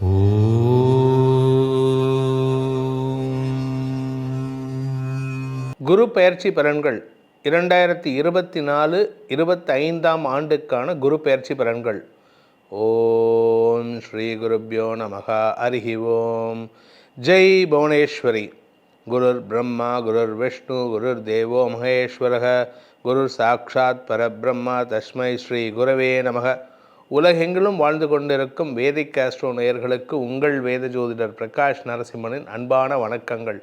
குரு பெயர்ச்சி பலன்கள். இரண்டாயிரத்தி இருபத்தி நாலு இருபத்தைந்தாம் ஆண்டுக்கான குரு பெயர்ச்சி பலன்கள். ஓம் ஸ்ரீ குருப்யோ நமகா. அருகி ஓம். ஜெய் புவனேஸ்வரி. குருர் பிரம்மா குருர் விஷ்ணு குருர் தேவோ மகேஸ்வரக. குருர் சாக்ஷாத் பரபிரம்மா. தஸ்மை ஸ்ரீ குரவே நமக. உலகெங்கிலும் வாழ்ந்து கொண்டிருக்கும் வேதிக் ஆஸ்ட்ரோ நேயர்களுக்கு உங்கள் வேத ஜோதிடர் பிரகாஷ் நரசிம்மனின் அன்பான வணக்கங்கள்.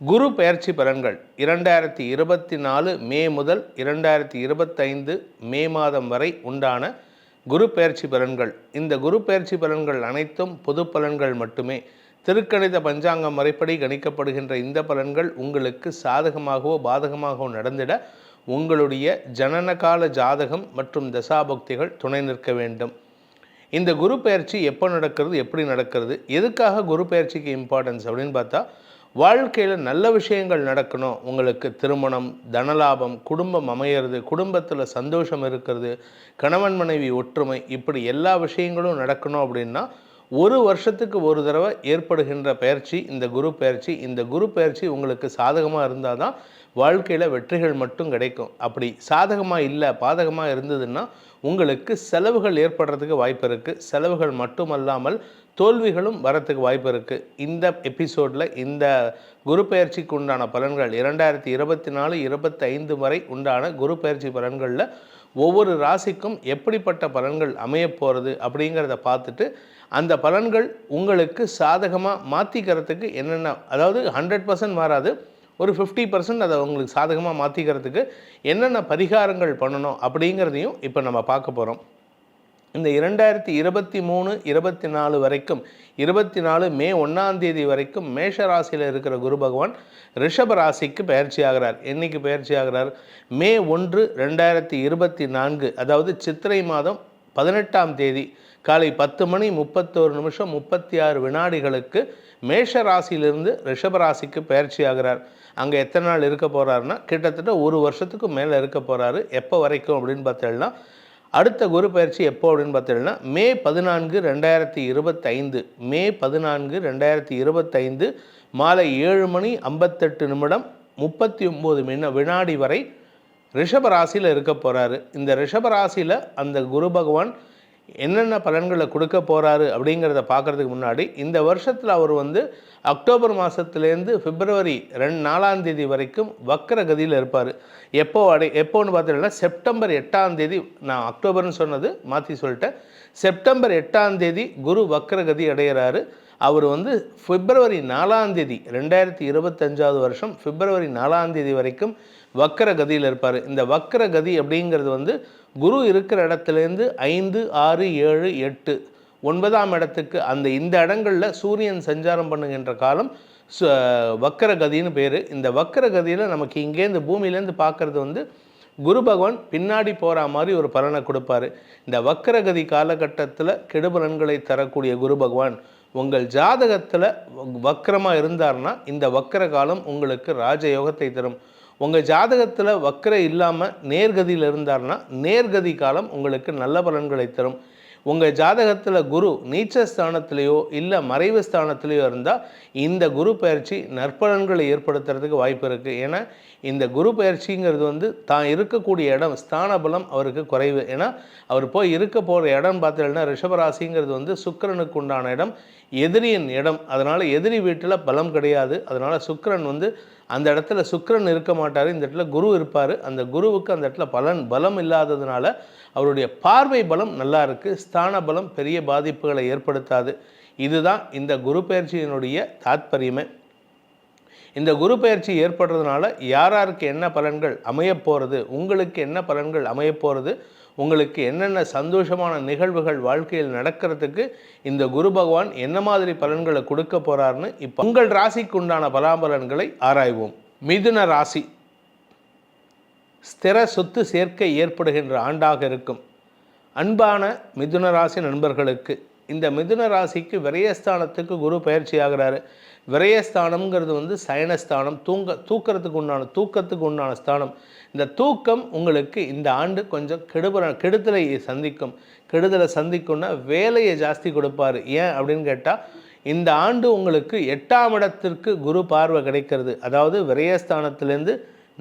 குரு பெயர்ச்சி பலன்கள் இரண்டாயிரத்தி இருபத்தி நாலு மே முதல் இரண்டாயிரத்தி இருபத்தைந்து மே மாதம் வரை உண்டான குரு பெயர்ச்சி பலன்கள் இந்த குரு பெயர்ச்சி பலன்கள் அனைத்தும் பொது பலன்கள் மட்டுமே. திருக்கணித பஞ்சாங்கம் முறைப்படி கணிக்கப்படுகின்ற இந்த பலன்கள் உங்களுக்கு சாதகமாகவோ பாதகமாகவோ நடந்திட உங்களுடைய ஜனனகால ஜாதகம் மற்றும் தசாபக்திகள் துணை நிற்க வேண்டும். இந்த குரு பயிற்சி எப்போ நடக்கிறது எப்படி நடக்கிறது எதுக்காக குரு பயிற்சிக்கு இம்பார்ட்டன்ஸ் அப்படின்னு பார்த்தா வாழ்க்கையில் நல்ல விஷயங்கள் நடக்கணும். உங்களுக்கு திருமணம் தனலாபம் குடும்பம் அமையிறது குடும்பத்தில் சந்தோஷம் இருக்கிறது கணவன் மனைவி ஒற்றுமை இப்படி எல்லா விஷயங்களும் நடக்கணும் அப்படின்னா ஒரு வருஷத்துக்கு ஒரு தடவை ஏற்படுகின்ற பயிற்சி இந்த குரு பயிற்சி இந்த குரு பயிற்சி உங்களுக்கு சாதகமாக இருந்தால் தான் வாழ்க்கையில் வெற்றிகள் மட்டும் கிடைக்கும். அப்படி சாதகமாக இல்லை பாதகமாக இருந்ததுன்னா உங்களுக்கு செலவுகள் ஏற்படுறதுக்கு வாய்ப்பு இருக்குது செலவுகள் மட்டுமல்லாமல் தோல்விகளும் வரத்துக்கு வாய்ப்பு இருக்குது இந்த எபிசோடில் இந்த குரு பயிற்சிக்கு உண்டான பலன்கள் இரண்டாயிரத்தி இருபத்தி நாலு இருபத்தைந்து வரை உண்டான குரு பயிற்சி பலன்களில் ஒவ்வொரு ராசிக்கும் எப்படிப்பட்ட பலன்கள் அமையப்போகிறது அப்படிங்கிறத பார்த்துட்டு அந்த பலன்கள் உங்களுக்கு சாதகமாக மாற்றிக்கிறதுக்கு என்னென்ன அதாவது ஹண்ட்ரட் பர்சன்ட் மாறாது ஒரு ஃபிஃப்டி பர்சன்ட் அதை உங்களுக்கு சாதகமாக மாற்றிக்கிறதுக்கு என்னென்ன பரிகாரங்கள் பண்ணணும் அப்படிங்கிறதையும் இப்போ நம்ம பார்க்க போகிறோம் இந்த இரண்டாயிரத்தி இருபத்தி மூணு இருபத்தி நாலு வரைக்கும் இருபத்தி நாலு மே ஒன்றாந்தேதி வரைக்கும் மேஷ ராசியில் இருக்கிற குரு பகவான் ரிஷப ராசிக்கு பயிற்சி ஆகிறார். என்னைக்கு பயிற்சி ஆகிறார்? மே ஒன்று ரெண்டாயிரத்தி இருபத்தி நான்கு அதாவது சித்திரை மாதம் பதினெட்டாம் தேதி காலை பத்து மணி முப்பத்தோரு நிமிஷம் முப்பத்தி ஆறு வினாடிகளுக்கு மேஷ ராசியிலிருந்து ரிஷபராசிக்கு பயிற்சி ஆகிறார். அங்கே எத்தனை நாள் இருக்க போகிறாருன்னா கிட்டத்தட்ட ஒரு வருஷத்துக்கு மேலே இருக்க போகிறாரு எப்போ வரைக்கும் அப்படின்னு பார்த்தீங்கன்னா அடுத்த குரு பயிற்சி எப்போ அப்படின்னு பார்த்தீங்கன்னா மே பதினான்கு ரெண்டாயிரத்தி இருபத்தைந்து. மே பதினான்கு ரெண்டாயிரத்தி இருபத்தைந்து மாலை ஏழு மணி ஐம்பத்தெட்டு நிமிடம் முப்பத்தி ஒம்பது மின வினாடி வரை ரிஷப ராசியில் இருக்க போகிறாரு இந்த ரிஷப ராசியில் அந்த குரு பகவான் என்னென்ன பலன்களை கொடுக்க போகிறாரு அப்படிங்கிறத பார்க்குறதுக்கு முன்னாடி இந்த வருஷத்தில் அவர் வந்து அக்டோபர் மாதத்துலேருந்து பிப்ரவரி ரெண்டு நாலாம் தேதி வரைக்கும் வக்கர கதியில் இருப்பார். எப்போ அடை எப்போன்னு பார்த்தீங்கன்னா செப்டம்பர் எட்டாம் தேதி நான் அக்டோபர்னு சொன்னது மாற்றி சொல்லிட்டேன். செப்டம்பர் எட்டாம் தேதி குரு வக்கர கதி அடைகிறாரு அவர் வந்து பிப்ரவரி நாலாம் தேதி ரெண்டாயிரத்தி இருபத்தஞ்சாவது வருஷம் பிப்ரவரி நாலாம் தேதி வரைக்கும் வக்கர கதியில் இருப்பார். இந்த வக்கர கதி அப்படிங்கிறது வந்து குரு இருக்கிற இடத்துலேருந்து ஐந்து ஆறு ஏழு எட்டு ஒன்பதாம் இடத்துக்கு அந்த இந்த இடங்களில் சூரியன் சஞ்சாரம் பண்ணுகின்ற காலம் வக்கர கதின்னு பேர். இந்த வக்கர கதியில் நமக்கு இங்கேருந்து பூமியிலேருந்து பார்க்குறது வந்து குரு பகவான் பின்னாடி போகிற மாதிரி ஒரு பலனை கொடுப்பாரு. இந்த வக்கரகதி காலகட்டத்தில் கெடுபலன்களை தரக்கூடிய குரு பகவான் உங்கள் ஜாதகத்தில் வக்கரமாக இருந்தார்னா இந்த வக்கர காலம் உங்களுக்கு ராஜயோகத்தை தரும். உங்கள் ஜாதகத்தில் வக்கர இல்லாமல் நேர்கதியில் இருந்தார்னா நேர்கதி காலம் உங்களுக்கு நல்ல பலன்களை தரும். உங்கள் ஜாதகத்தில் குரு நீச்ச ஸ்தானத்திலேயோ இல்லை மறைவு ஸ்தானத்திலேயோ இருந்தால் இந்த குரு பயிற்சி நற்பலன்களை ஏற்படுத்துறதுக்கு வாய்ப்பு இருக்குது ஏன்னா இந்த குரு பயிற்சிங்கிறது வந்து தான் இருக்கக்கூடிய இடம் ஸ்தான பலம் அவருக்கு குறைவு. ஏன்னா அவர் போய் இருக்க போகிற இடம் பார்த்தீங்கன்னா ரிஷபராசிங்கிறது வந்து சுக்கரனுக்கு உண்டான இடம். எதிரியின் இடம். அதனால் எதிரி வீட்டில் பலம் கிடையாது. அதனால் சுக்கரன் வந்து அந்த இடத்துல சுக்கரன் இருக்க மாட்டார். இந்த இடத்துல குரு இருப்பார். அந்த குருவுக்கு அந்த இடத்துல பலன் பலம் இல்லாததுனால அவருடைய பார்வை பலம் நல்லா இருக்குது ஸ்தான பலம் பெரிய பாதிப்புகளை ஏற்படுத்தாது. இதுதான் இந்த குரு பயிற்சியினுடைய தாத்பரியமே. இந்த குரு பயிற்சி ஏற்படுறதுனால யார் யாருக்கு என்ன பலன்கள் அமையப்போகிறது உங்களுக்கு என்ன பலன்கள் அமையப்போகிறது உங்களுக்கு என்னென்ன சந்தோஷமான நிகழ்வுகள் வாழ்க்கையில் நடக்கிறதுக்கு இந்த குரு பகவான் என்ன மாதிரி பலன்களை கொடுக்க போகிறாருன்னு இப்போ உங்கள் ராசிக்கு உண்டான பலாபலன்களை ஆராய்வோம். மிதுன ராசி. ஸ்திர சொத்து சேர்க்கை ஏற்படுகின்ற ஆண்டாக இருக்கும். அன்பான மிதுன ராசி நண்பர்களுக்கு இந்த மிதுன ராசிக்கு விரயஸ்தானத்துக்கு குரு பயிற்சி ஆகிறாரு விரயஸ்தானம்ங்கிறது வந்து சயனஸ்தானம் தூங்க தூக்கிறதுக்கு உண்டான தூக்கத்துக்கு உண்டான ஸ்தானம். இந்த தூக்கம் உங்களுக்கு இந்த ஆண்டு கொஞ்சம் கெடுபுற கெடுதலை சந்திக்கும். கெடுதலை சந்திக்கும்னா வேலையை ஜாஸ்தி கொடுப்பாரு. ஏன் அப்படின்னு கேட்டால் இந்த ஆண்டு உங்களுக்கு எட்டாம் இடத்திற்கு குரு பார்வை கிடைக்கிறது. அதாவது விரயஸ்தானத்திலேருந்து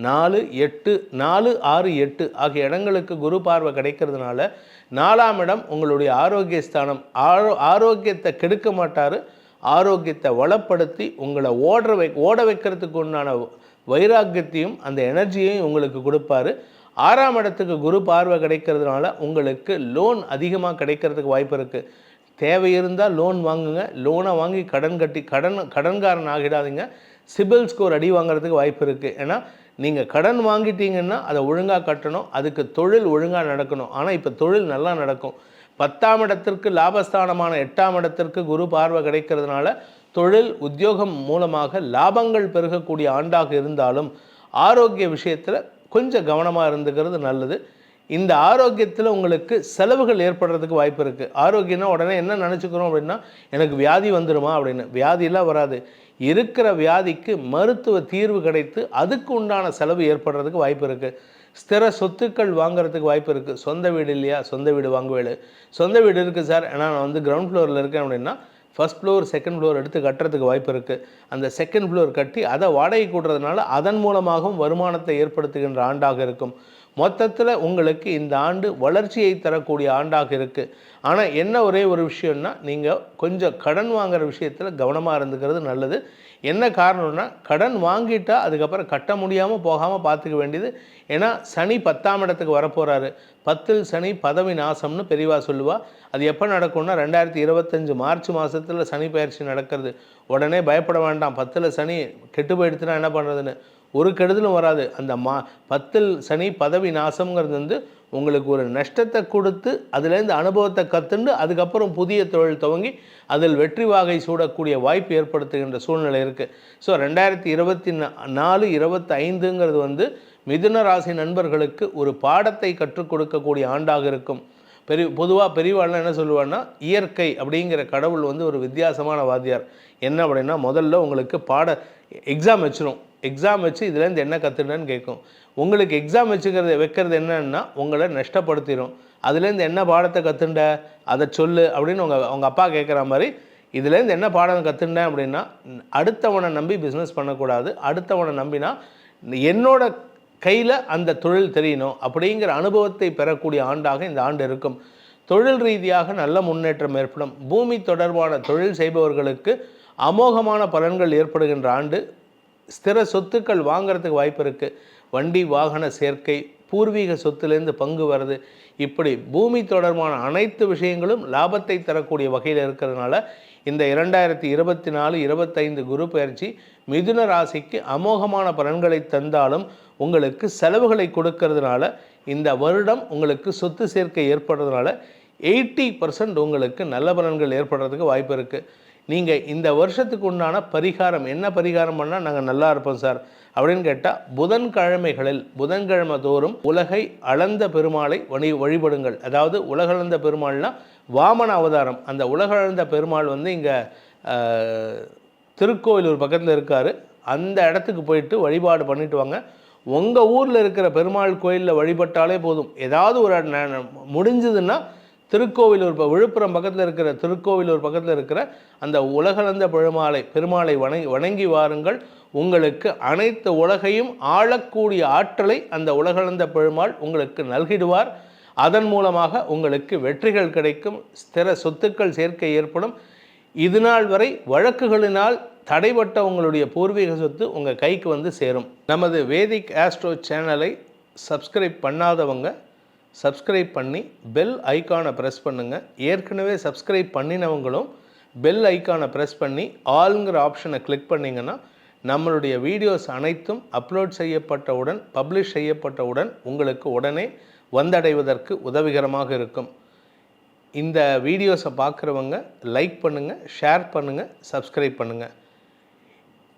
நாலு எட்டு நாலு ஆறு எட்டு ஆகிய இடங்களுக்கு குரு பார்வை கிடைக்கிறதுனால நாலாம் இடம் உங்களுடைய ஆரோக்கிய ஸ்தானம் ஆரோ ஆரோக்கியத்தை கெடுக்க மாட்டார். ஆரோக்கியத்தை வளப்படுத்தி உங்களை ஓட வை ஓட வைக்கிறதுக்கு உண்டான வைராக்கியத்தையும் அந்த எனர்ஜியையும் உங்களுக்கு கொடுப்பாரு. ஆறாம் இடத்துக்கு குரு பார்வை கிடைக்கிறதுனால உங்களுக்கு லோன் அதிகமாக கிடைக்கிறதுக்கு வாய்ப்பு இருக்குது தேவை இருந்தால் லோன் வாங்குங்க. லோனை வாங்கி கடன் கட்டி கடன் கடன்காரன் ஆகிடாதீங்க. சிபில் ஸ்கோர் அடி வாங்குறதுக்கு வாய்ப்பு இருக்குது ஏன்னா நீங்கள் கடன் வாங்கிட்டீங்கன்னா அதை ஒழுங்காக கட்டணும். அதுக்கு தொழில் ஒழுங்காக நடக்கணும். ஆனால் இப்போ தொழில் நல்லா நடக்கும். பத்தாம் இடத்திற்கு லாபஸ்தானமான எட்டாம் இடத்திற்கு குரு பார்வை கிடைக்கிறதுனால தொழில் உத்தியோகம் மூலமாக லாபங்கள் பெருகக்கூடிய ஆண்டாக இருந்தாலும் ஆரோக்கிய விஷயத்தில் கொஞ்சம் கவனமாக இருந்துக்கிறது நல்லது. இந்த ஆரோக்கியத்தில் உங்களுக்கு செலவுகள் ஏற்படுறதுக்கு வாய்ப்பு இருக்குது ஆரோக்கியம்னா உடனே என்ன நினச்சிக்கிறோம் அப்படின்னா எனக்கு வியாதி வந்துடுமா அப்படின்னு. வியாதியெல்லாம் வராது. இருக்கிற வியாதிக்கு மருத்துவ தீர்வு கிடைத்து அதுக்கு உண்டான செலவு ஏற்படுறதுக்கு வாய்ப்பு இருக்குது ஸ்திர சொத்துக்கள் வாங்குறதுக்கு வாய்ப்பு இருக்குது சொந்த வீடு இல்லையா? சொந்த வீடு வாங்குவேடு சொந்த வீடு இருக்குது சார். ஏன்னா நான் வந்து கிரவுண்ட் ஃப்ளோரில் இருக்கேன் அப்படின்னா ஃபஸ்ட் ஃப்ளோர் செகண்ட் ஃப்ளோர் எடுத்து கட்டுறதுக்கு வாய்ப்பு இருக்குது அந்த செகண்ட் ஃப்ளோர் கட்டி அதை வாடகை கூட்டுறதுனால அதன் மூலமாகவும் வருமானத்தை ஏற்படுத்துகின்ற ஆண்டாக இருக்கும். மொத்தத்தில் உங்களுக்கு இந்த ஆண்டு வளர்ச்சியை தரக்கூடிய ஆண்டாக இருக்குது ஆனால் என்ன ஒரே ஒரு விஷயம்னா நீங்கள் கொஞ்சம் கடன் வாங்குற விஷயத்தில் கவனமாக இருந்துக்கிறது நல்லது. என்ன காரணம்னா கடன் வாங்கிட்டால் அதுக்கப்புறம் கட்ட முடியாமல் போகாமல் பார்த்துக்க வேண்டியது. ஏன்னா சனி பத்தாம் இடத்துக்கு வரப்போகிறாரு பத்தில் சனி பதவி நாசம்னு பெரியவா சொல்லுவா. அது எப்போ நடக்கும்னா ரெண்டாயிரத்தி இருபத்தஞ்சு மார்ச் மாதத்தில் சனி பயிற்சி நடக்கிறது. உடனே பயப்பட வேண்டாம். பத்தில் சனி கெட்டு போயிடுச்சுன்னா என்ன பண்ணுறதுன்னு ஒரு கெடுதலும் வராது. அந்த மா பத்தில் சனி பதவி நாசம்ங்கிறது வந்து உங்களுக்கு ஒரு நஷ்டத்தை கொடுத்து அதுலேருந்து அனுபவத்தை கற்றுண்டு அதுக்கப்புறம் புதிய தொழில் துவங்கி அதில் வெற்றி வாகை சூடக்கூடிய வாய்ப்பு ஏற்படுத்துகின்ற சூழ்நிலை இருக்குது ஸோ ரெண்டாயிரத்தி இருபத்தி நாலு இருபத்தி ஐந்துங்கிறது வந்து மிதுன ராசி நண்பர்களுக்கு ஒரு பாடத்தை கற்றுக் கொடுக்கக்கூடிய ஆண்டாக இருக்கும். பெரிய பொதுவாக பெரியவாள்லாம் என்ன சொல்லுவான்னா இயற்கை அப்படிங்கிற கடவுள் வந்து ஒரு வித்தியாசமான வாத்தியார். என்ன அப்படின்னா முதல்ல உங்களுக்கு பாட எக்ஸாம் வச்சிரும். எக்ஸாம் வச்சு இதுலேருந்து என்ன கற்றுனேன்னு கேட்கும். உங்களுக்கு எக்ஸாம் வச்சுக்கிறது வைக்கிறது என்னன்னா உங்களை நஷ்டப்படுத்திடும் அதுலேருந்து என்ன பாடத்தை கற்றுண்ட அதை சொல்லு அப்படின்னு உங்கள் உங்கள் அப்பா கேட்குற மாதிரி இதுலேருந்து என்ன பாடம் கற்றுண்டேன் அப்படின்னா அடுத்தவனை நம்பி பிஸ்னஸ் பண்ணக்கூடாது. அடுத்தவனை நம்பினா என்னோட கையில் அந்த தொழில் தெரியணும். அப்படிங்கிற அனுபவத்தை பெறக்கூடிய ஆண்டாக இந்த ஆண்டு இருக்கும். தொழில் ரீதியாக நல்ல முன்னேற்றம் ஏற்படும். பூமி தொடர்பான தொழில் செய்பவர்களுக்கு அமோகமான பலன்கள் ஏற்படுகின்ற ஆண்டு. ஸ்திர சொத்துக்கள் வாங்குறதுக்கு வாய்ப்பு இருக்குது வண்டி வாகன சேர்க்கை பூர்வீக சொத்துலேருந்து பங்கு வர்றது இப்படி பூமி தொடர்பான அனைத்து விஷயங்களும் லாபத்தை தரக்கூடிய வகையில் இருக்கிறதுனால இந்த இரண்டாயிரத்தி இருபத்தி நாலு இருபத்தைந்து குரு பயிற்சி மிதுன ராசிக்கு அமோகமான பலன்களை தந்தாலும் உங்களுக்கு செலவுகளை கொடுக்கறதுனால இந்த வருடம் உங்களுக்கு சொத்து சேர்க்கை ஏற்படுறதுனால எயிட்டி பர்சன்ட் உங்களுக்கு நல்ல பலன்கள் ஏற்படுறதுக்கு வாய்ப்பு இருக்குது நீங்கள் இந்த வருஷத்துக்கு உண்டான பரிகாரம் என்ன பரிகாரம் பண்ணால் நாங்கள் நல்லா இருப்போம் சார்? அப்படின்னு கேட்டால் புதன்கிழமைகளில் புதன்கிழமை தோறும் உலகை அளந்த பெருமாளை வழி வழிபடுங்கள். அதாவது உலகளந்த பெருமாள்னா வாமன அவதாரம். அந்த உலகளந்த பெருமாள் வந்து இங்கே திருக்கோயிலூர் பக்கத்தில் இருக்கார். அந்த இடத்துக்கு போயிட்டு வழிபாடு பண்ணிட்டு வாங்க. உங்கள் ஊரில் இருக்கிற பெருமாள் கோயிலில் வழிபட்டாலே போதும். ஏதாவது ஒரு முடிஞ்சதுன்னா திருக்கோவிலூர் இப்போ விழுப்புரம் பக்கத்தில் இருக்கிற திருக்கோவிலூர் பக்கத்தில் இருக்கிற அந்த உலகளந்த பெருமாளை பெருமாளை வணங்கி வணங்கி வாருங்கள். உங்களுக்கு அனைத்து உலகையும் ஆளக்கூடிய ஆற்றலை அந்த உலகளந்த பெருமாள் உங்களுக்கு நல்கிடுவார். அதன் மூலமாக உங்களுக்கு வெற்றிகள் கிடைக்கும் ஸ்திர சொத்துக்கள் சேர்க்கை ஏற்படும். இது நாள் வரை வழக்குகளினால் தடைப்பட்ட உங்களுடைய பூர்வீக சொத்து உங்கள் கைக்கு வந்து சேரும். நமது வேதிக் ஆஸ்ட்ரோ சேனலை சப்ஸ்கிரைப் பண்ணாதவங்க சப்ஸ்கிரைப் பண்ணி பெல் ஐக்கானை ப்ரெஸ் பண்ணுங்கள் ஏற்கனவே சப்ஸ்கிரைப் பண்ணினவங்களும் பெல் ஐக்கானை ப்ரெஸ் பண்ணி ஆளுங்கிற ஆப்ஷனை கிளிக் பண்ணிங்கன்னா நம்மளுடைய வீடியோஸ் அனைத்தும் அப்லோட் செய்யப்பட்டவுடன் பப்ளிஷ் செய்யப்பட்டவுடன் உங்களுக்கு உடனே வந்தடைவதற்கு உதவிகரமாக இருக்கும். இந்த வீடியோஸை பார்க்குறவங்க லைக் பண்ணுங்கள் ஷேர் பண்ணுங்கள் சப்ஸ்கிரைப் பண்ணுங்கள்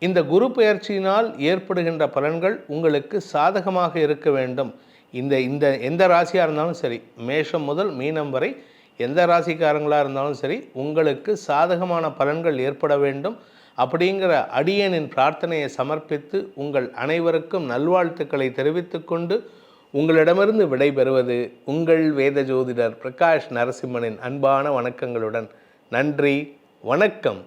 இந்த குரு பெயர்ச்சியினால் ஏற்படுகின்ற பலன்கள் உங்களுக்கு சாதகமாக இருக்க வேண்டும். இந்த இந்த எந்த ராசியாக இருந்தாலும் சரி மேஷம் முதல் மீனம் வரை எந்த ராசிக்காரங்களாக இருந்தாலும் சரி உங்களுக்கு சாதகமான பலன்கள் ஏற்பட வேண்டும். அப்படிங்கிற அடியனின் பிரார்த்தனையை சமர்ப்பித்து உங்கள் அனைவருக்கும் நல்வாழ்த்துக்களை தெரிவித்துக்கொண்டு உங்களிடமிருந்து விடைபெறுவது உங்கள் வேத ஜோதிடர் பிரகாஷ் நரசிம்மனின் அன்பான வணக்கங்களுடன். நன்றி வணக்கம்.